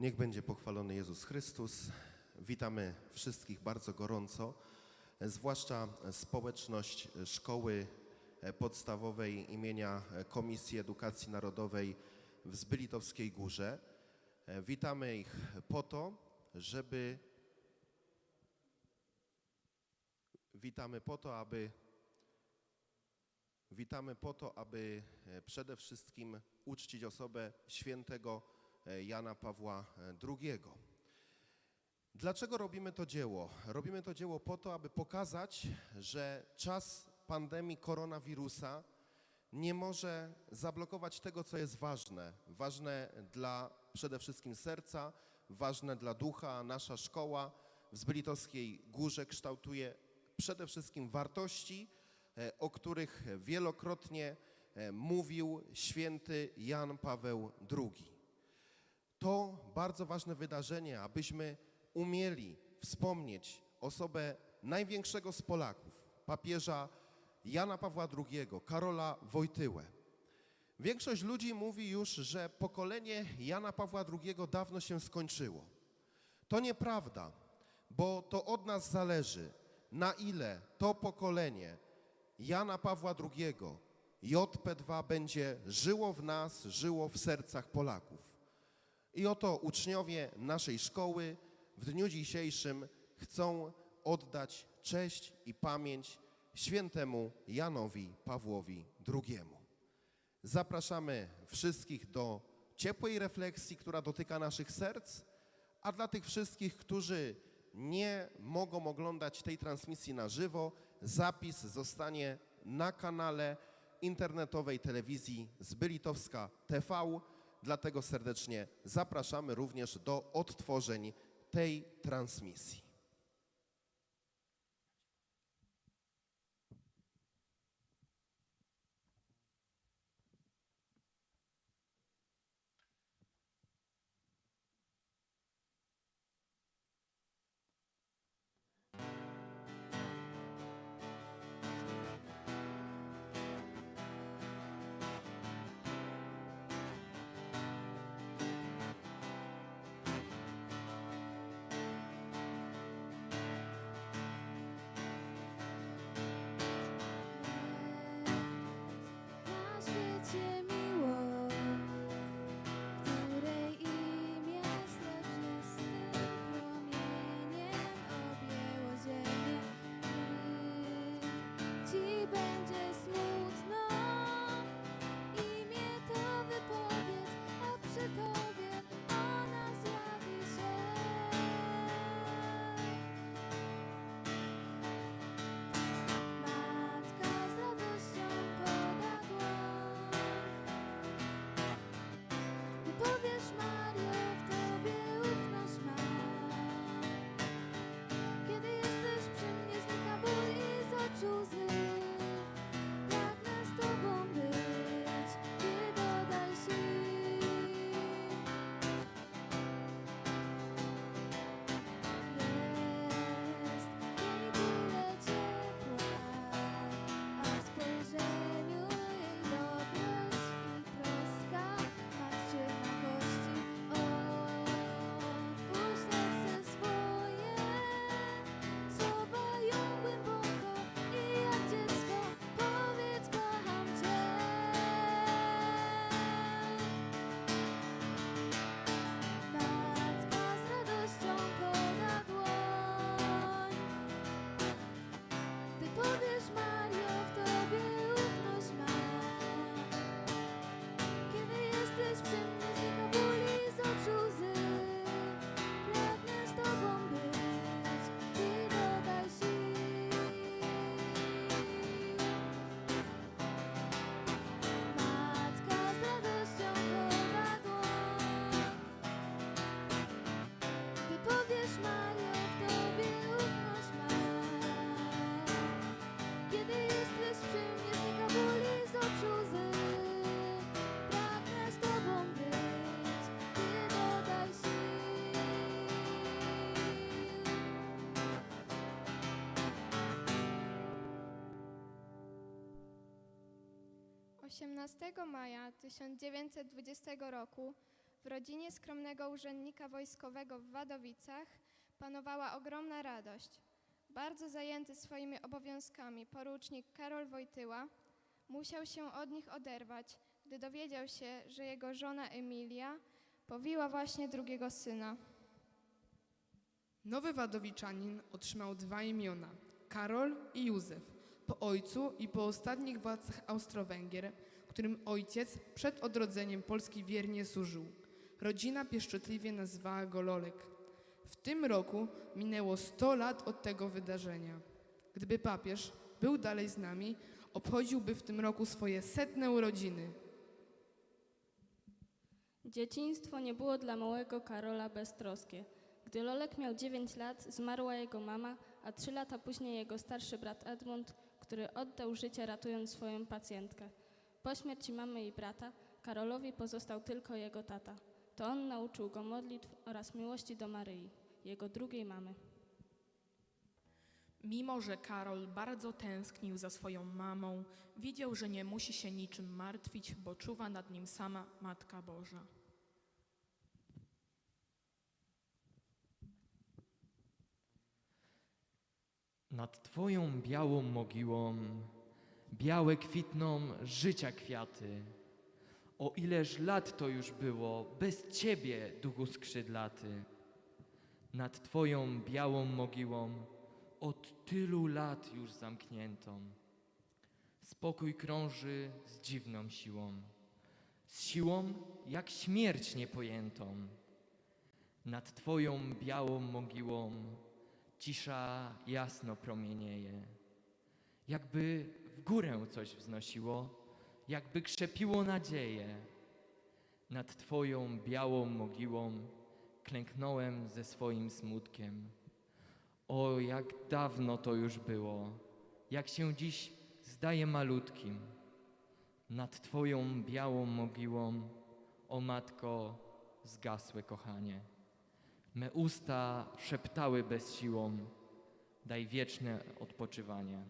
Niech będzie pochwalony Jezus Chrystus. Witamy wszystkich bardzo gorąco, zwłaszcza społeczność szkoły podstawowej imienia Komisji Edukacji Narodowej w Zbylitowskiej Górze. Witamy ich po to, żeby witamy po to, aby Witamy po to, aby przede wszystkim uczcić osobę świętego Jana Pawła e, II. Dlaczego robimy to dzieło? Robimy to dzieło po to, aby pokazać, że czas pandemii koronawirusa nie może zablokować tego, co jest ważne. Ważne dla przede wszystkim serca, ważne dla ducha. Nasza szkoła w Zbylitowskiej Górze kształtuje przede wszystkim wartości, e, o których wielokrotnie e, mówił święty Jan Paweł II. To bardzo ważne wydarzenie, abyśmy umieli wspomnieć osobę największego z Polaków, papieża Jana Pawła II, Karola Wojtyłę. Większość ludzi mówi już, że pokolenie Jana Pawła II dawno się skończyło. To nieprawda, bo to od nas zależy, na ile to pokolenie Jana Pawła II, JP2, będzie żyło w nas, żyło w sercach Polaków. I oto uczniowie naszej szkoły w dniu dzisiejszym chcą oddać cześć i pamięć świętemu Janowi Pawłowi II. Zapraszamy wszystkich do ciepłej refleksji, która dotyka naszych serc, a dla tych wszystkich, którzy nie mogą oglądać tej transmisji na żywo, zapis zostanie na kanale internetowej telewizji Zbylitowska TV. Dlatego serdecznie zapraszamy również do odtworzeń tej transmisji. Ty 18 maja 1920 roku W rodzinie skromnego urzędnika wojskowego w Wadowicach panowała ogromna radość. Bardzo zajęty swoimi obowiązkami porucznik Karol Wojtyła musiał się od nich oderwać, gdy dowiedział się, że jego żona Emilia powiła właśnie drugiego syna. Nowy Wadowiczanin otrzymał dwa imiona Karol i Józef, po ojcu i po ostatnich władcach Austro-Węgier, którym ojciec przed odrodzeniem Polski wiernie służył. Rodzina pieszczotliwie nazwała go Lolek. W tym roku minęło 100 lat od tego wydarzenia. Gdyby papież był dalej z nami, obchodziłby w tym roku swoje setne urodziny. Dzieciństwo nie było dla małego Karola beztroskie. Gdy Lolek miał 9 lat, zmarła jego mama, a 3 lata później jego starszy brat Edmund, który oddał życie ratując swoją pacjentkę. Po śmierci mamy i brata, Karolowi pozostał tylko jego tata. To on nauczył go modlitw oraz miłości do Maryi, jego drugiej mamy. Mimo, że Karol bardzo tęsknił za swoją mamą, widział, że nie musi się niczym martwić, bo czuwa nad nim sama Matka Boża. Nad Twoją białą mogiłą białe kwitną życia kwiaty. O ileż lat to już było bez Ciebie, duchu skrzydlaty. Nad Twoją białą mogiłą od tylu lat już zamkniętą. Spokój krąży z dziwną siłą, z siłą jak śmierć niepojętą. Nad Twoją białą mogiłą Cisza jasno promienieje, jakby w górę coś wznosiło, jakby krzepiło nadzieję. Nad Twoją białą mogiłą klęknąłem ze swoim smutkiem. O, jak dawno to już było, jak się dziś zdaje malutkim. Nad Twoją białą mogiłą, o Matko, zgasłe kochanie. Me usta szeptały bez siłą, daj wieczne odpoczywanie.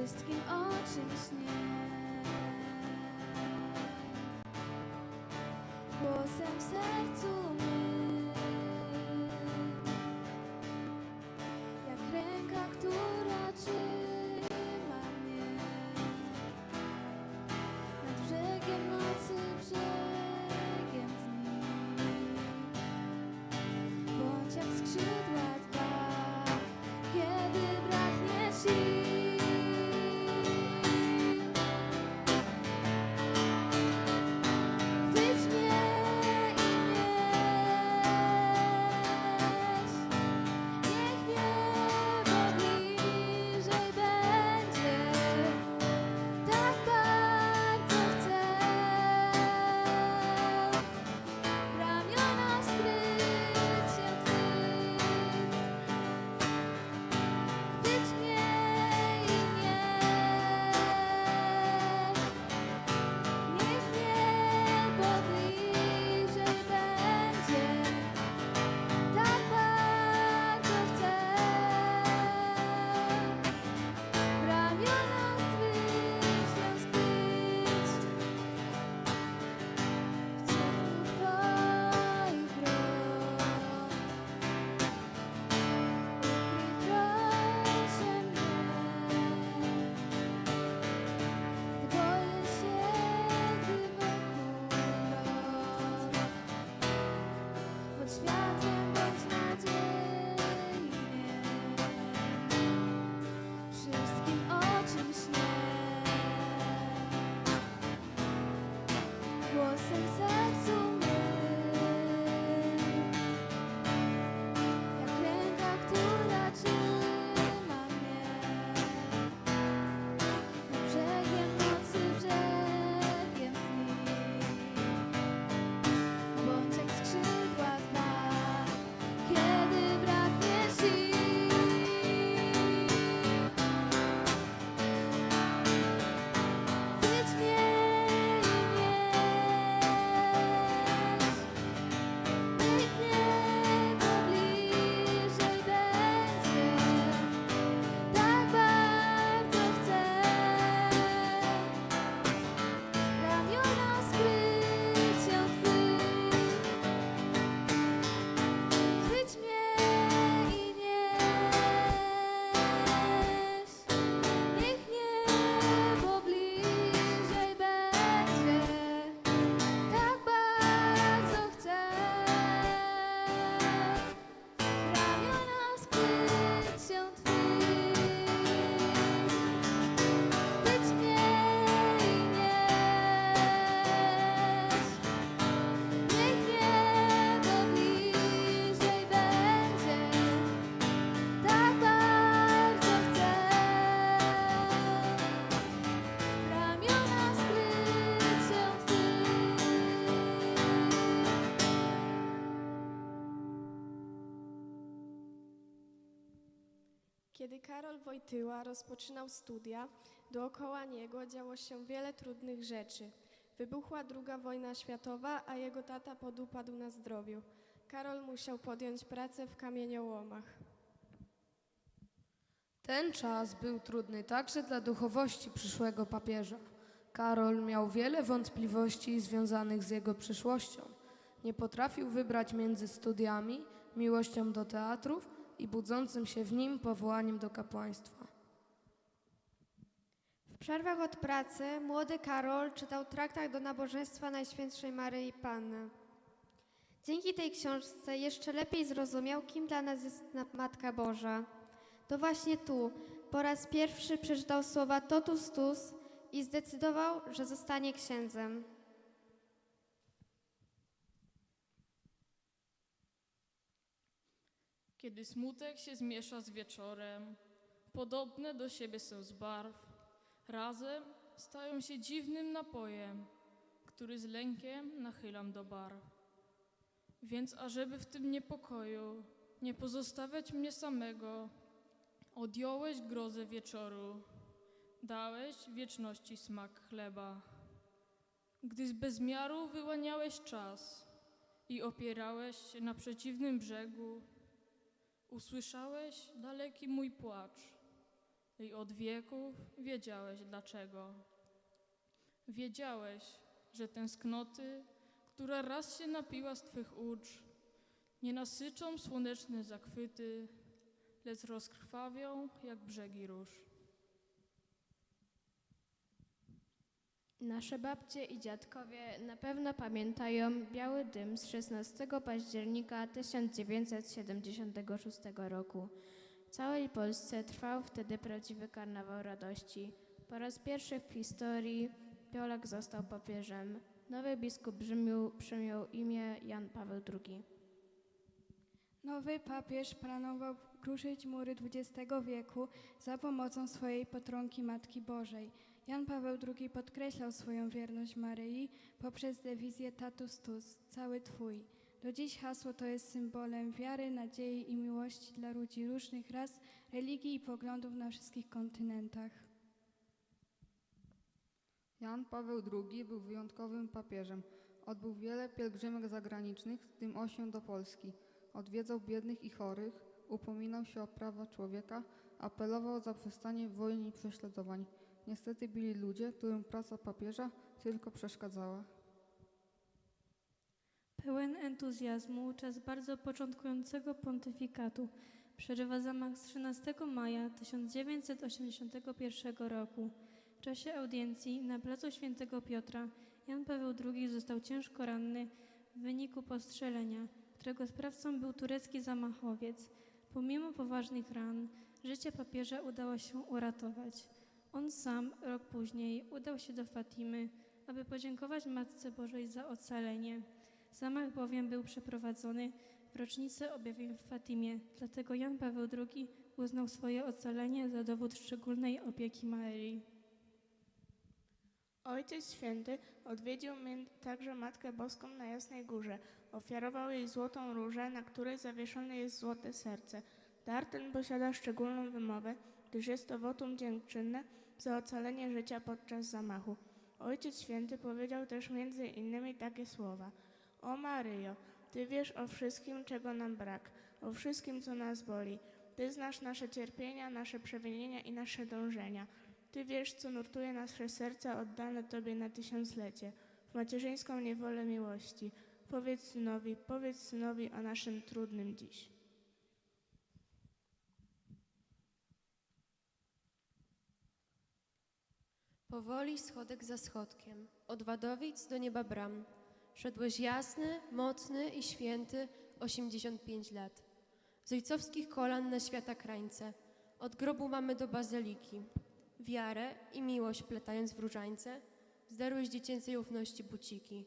Wszystkim o czym śnię. Głosem w sercu mym, Kiedy Karol Wojtyła rozpoczynał studia, dookoła niego działo się wiele trudnych rzeczy. Wybuchła II wojna światowa, a jego tata podupadł na zdrowiu. Karol musiał podjąć pracę w kamieniołomach. Ten czas był trudny także dla duchowości przyszłego papieża. Karol miał wiele wątpliwości związanych z jego przyszłością. Nie potrafił wybrać między studiami, miłością do teatrów i budzącym się w nim powołaniem do kapłaństwa. W przerwach od pracy młody Karol czytał traktat do nabożeństwa Najświętszej Maryi Panny. Dzięki tej książce jeszcze lepiej zrozumiał, kim dla nas jest Matka Boża. To właśnie tu po raz pierwszy przeczytał słowa totus tus i zdecydował, że zostanie księdzem. Kiedy smutek się zmiesza z wieczorem, podobne do siebie są z barw, razem stają się dziwnym napojem, który z lękiem nachylam do barw. Więc ażeby w tym niepokoju nie pozostawiać mnie samego, odjąłeś grozę wieczoru, dałeś wieczności smak chleba. Gdy z bezmiaru wyłaniałeś czas i opierałeś się na przeciwnym brzegu, Usłyszałeś daleki mój płacz i od wieków wiedziałeś dlaczego. Wiedziałeś, że tęsknoty, która raz się napiła z Twych ucz, nie nasyczą słoneczne zachwyty, lecz rozkrwawią jak brzegi róż. Nasze babcie i dziadkowie na pewno pamiętają biały dym z 16 października 1976 roku. W całej Polsce trwał wtedy prawdziwy karnawał radości. Po raz pierwszy w historii Piolak został papieżem. Nowy biskup Rzymiu przyjął imię Jan Paweł II. Nowy papież planował kruszyć mury XX wieku za pomocą swojej patronki Matki Bożej. Jan Paweł II podkreślał swoją wierność Maryi poprzez dewizję Tatus Tus, cały Twój. Do dziś hasło to jest symbolem wiary, nadziei i miłości dla ludzi różnych ras, religii i poglądów na wszystkich kontynentach. Jan Paweł II był wyjątkowym papieżem. Odbył wiele pielgrzymek zagranicznych, w tym osiem do Polski. Odwiedzał biednych i chorych, upominał się o prawa człowieka, apelował o zaprzestanie wojen i prześladowań. Niestety byli ludzie, którym praca papieża tylko przeszkadzała. Pełen entuzjazmu czas bardzo początkującego pontyfikatu przerywa zamach z 13 maja 1981 roku. W czasie audiencji na placu Świętego Piotra Jan Paweł II został ciężko ranny w wyniku postrzelenia, którego sprawcą był turecki zamachowiec. Pomimo poważnych ran, życie papieża udało się uratować. On sam rok później udał się do Fatimy, aby podziękować Matce Bożej za ocalenie. Zamach bowiem był przeprowadzony w rocznicę objawień w Fatimie, dlatego Jan Paweł II uznał swoje ocalenie za dowód szczególnej opieki Marii. Ojciec Święty odwiedził także Matkę Boską na Jasnej Górze. Ofiarował jej złotą różę, na której zawieszone jest złote serce. Dar ten posiada szczególną wymowę, gdyż jest to wotum dziękczynne za ocalenie życia podczas zamachu. Ojciec Święty powiedział też między innymi takie słowa. O Maryjo, Ty wiesz o wszystkim, czego nam brak, o wszystkim, co nas boli. Ty znasz nasze cierpienia, nasze przewinienia i nasze dążenia. Ty wiesz, co nurtuje nasze serca oddane Tobie na tysiąclecie, w macierzyńską niewolę miłości. Powiedz synowi, powiedz synowi o naszym trudnym dziś. Powoli schodek za schodkiem, od Wadowic do nieba bram. Szedłeś jasny, mocny i święty, 85 lat. Z ojcowskich kolan na świata krańce, od grobu mamy do bazyliki. Wiarę i miłość pletając w różańce, zdarłeś dziecięcej ufności buciki.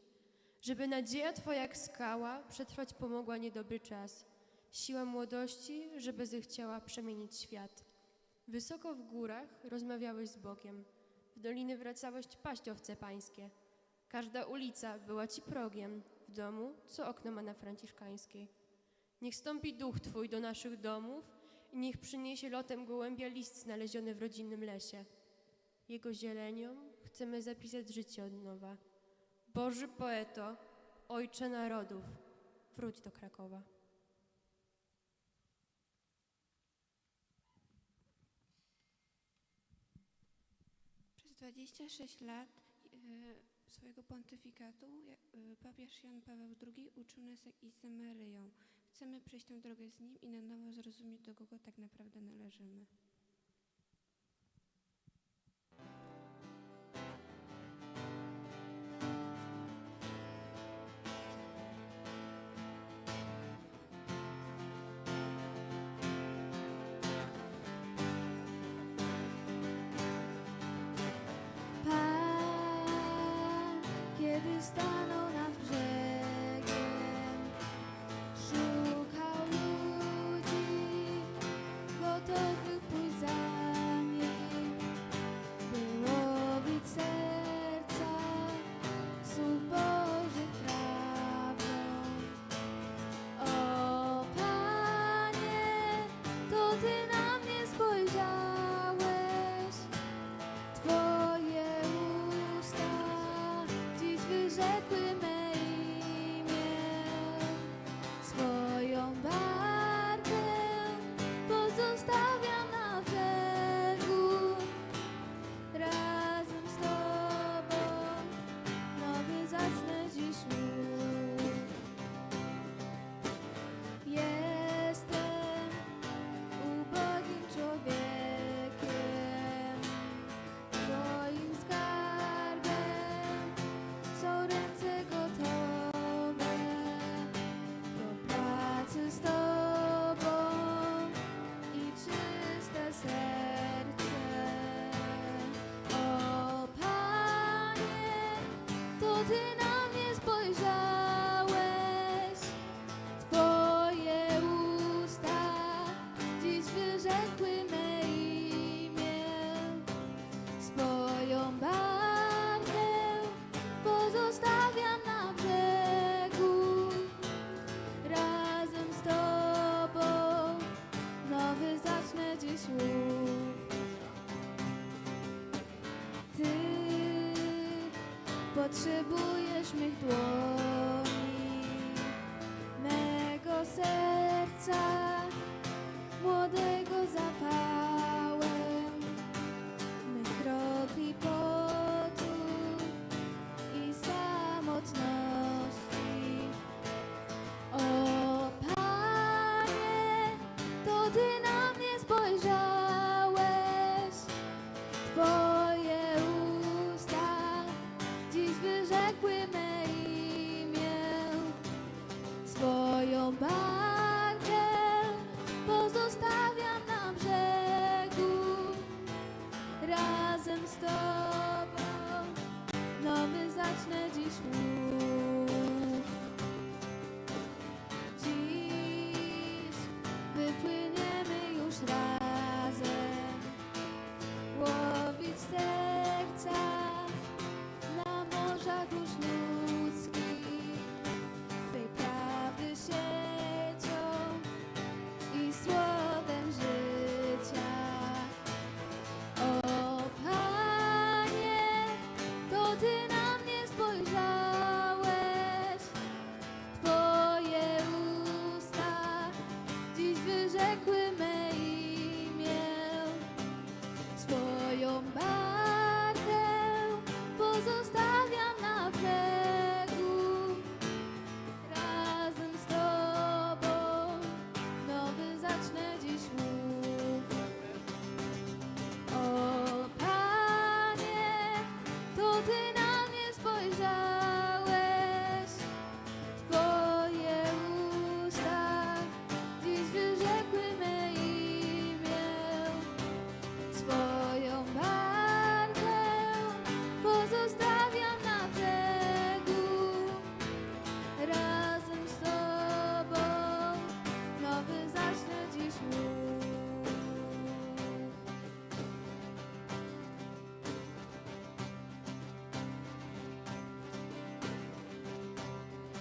Żeby nadzieja twoja jak skała przetrwać pomogła niedobry czas. Siła młodości, żeby zechciała przemienić świat. Wysoko w górach rozmawiałeś z Bogiem. W doliny wracałeś paść owce pańskie. Każda ulica była ci progiem, w domu, co okno ma na franciszkańskiej. Niech stąpi duch Twój do naszych domów i niech przyniesie lotem gołębia list znaleziony w rodzinnym lesie. Jego zielenią chcemy zapisać życie od nowa. Boży poeto, ojcze narodów, wróć do Krakowa. 26 lat e, swojego pontyfikatu e, papież Jan Paweł II uczył nas, jak iść Maryją. Chcemy przejść tę drogę z nim i na nowo zrozumieć, do kogo tak naprawdę należymy. Kiedy potrzebujesz mych dłoni, mego serca,